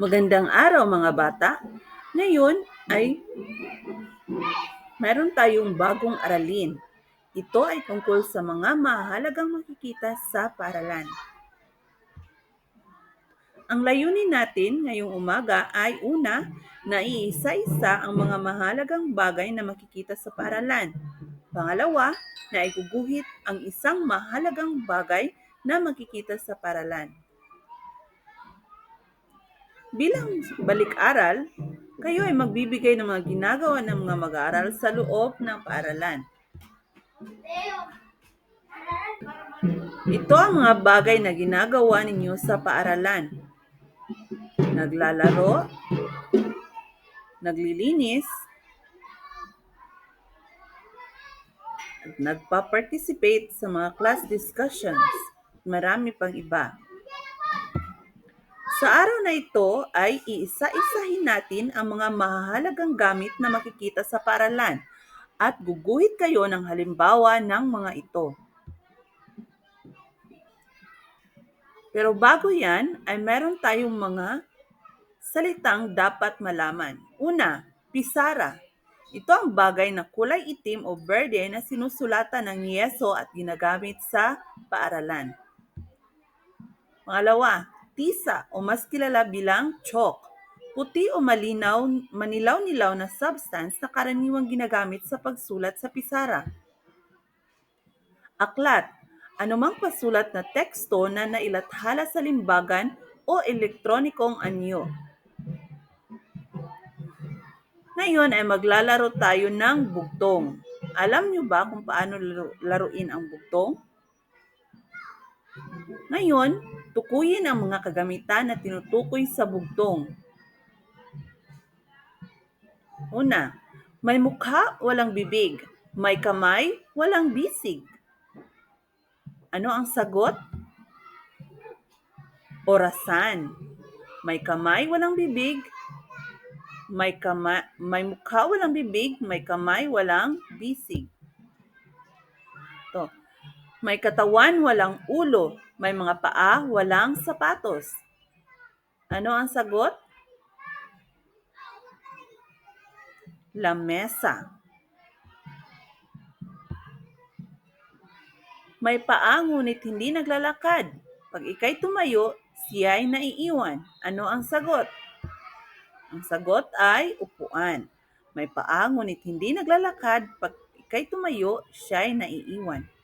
Magandang araw mga bata. Ngayon ay meron tayong bagong aralin. Ito ay tungkol sa mga mahalagang makikita sa paaralan. Ang layunin natin ngayong umaga ay una, na iisa-isa ang mga mahalagang bagay na makikita sa paaralan. Pangalawa, na iguguhit ang isang mahalagang bagay na makikita sa paaralan. Bilang balik-aral, kayo ay magbibigay ng mga ginagawa ng mga mag-aaral sa loob ng paaralan. Ito ang mga bagay na ginagawa ninyo sa paaralan. Naglalaro, naglilinis, at nagpa-participate sa mga class discussions. Marami pang iba. Sa araw na ito ay iisa-isahin natin ang mga mahalagang gamit na makikita sa paaralan at guguhit kayo ng halimbawa ng mga ito. Pero bago yan, ay meron tayong mga salitang dapat malaman. Una, pisara. Ito ang bagay na kulay itim o berde na sinusulatan ng yeso at ginagamit sa paaralan. Pangalawa, tisa o mas kilala bilang chalk. Puti o malinaw, manilaw-nilaw na substance na karaniwang ginagamit sa pagsulat sa pisara. Aklat, anumang pasulat na teksto na nailathala sa limbagan o elektronikong anyo. Ngayon ay maglalaro tayo ng bugtong. Alam niyo ba kung paano laruin ang bugtong? Ngayon, tukuyin ang mga kagamitan na tinutukoy sa bugtong. Una, may mukha, walang bibig. May kamay, walang bisig. Ano ang sagot? Orasan. May kamay, walang bibig. May kamay, may mukha, walang bibig. May kamay, walang bisig. To. May katawan, walang ulo. May mga paa, walang sapatos. Ano ang sagot? Lamesa. May paa ngunit hindi naglalakad. Pag ikay tumayo, siya ay naiiwan. Ano ang sagot? Ang sagot ay upuan. May paa ngunit hindi naglalakad. Pag ikay tumayo, siya ay naiiwan.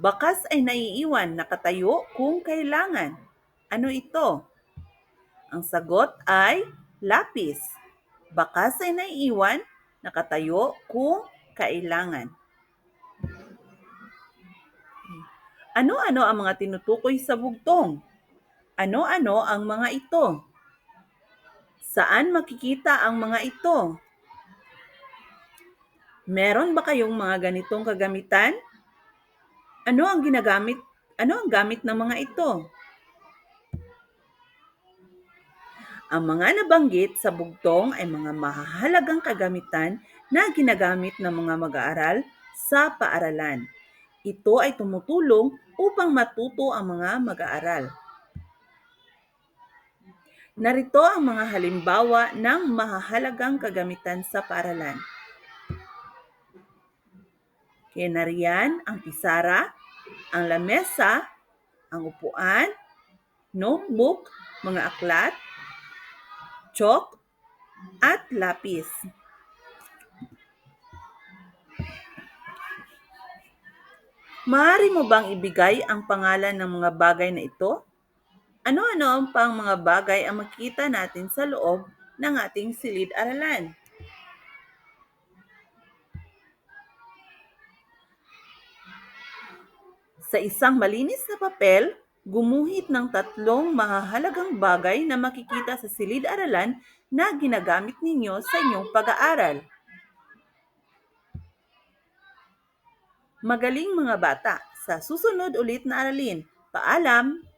Bakas ay naiiwan, nakatayo kung kailangan. Ano ito? Ang sagot ay lapis. Bakas ay naiiwan, nakatayo kung kailangan. Ano-ano ang mga tinutukoy sa bugtong? Ano-ano ang mga ito? Saan makikita ang mga ito? Meron ba kayong mga ganitong kagamitan? Ano ang ginagamit? Ano ang gamit ng mga ito? Ang mga nabanggit sa bugtong ay mga mahalagang kagamitan na ginagamit ng mga mag-aaral sa paaralan. Ito ay tumutulong upang matuto ang mga mag-aaral. Narito ang mga halimbawa ng mahalagang kagamitan sa paaralan. Kaya nariyan ang pisara, ang lamesa, ang upuan, notebook, mga aklat, chalk, at lapis. Maaari mo bang ibigay ang pangalan ng mga bagay na ito? Ano-ano ang pang mga bagay ang makita natin sa loob ng ating silid-aralan? Sa isang malinis na papel, gumuhit ng tatlong mahahalagang bagay na makikita sa silid-aralan na ginagamit ninyo sa inyong pag-aaral. Magaling mga bata, sa susunod ulit na aralin. Paalam!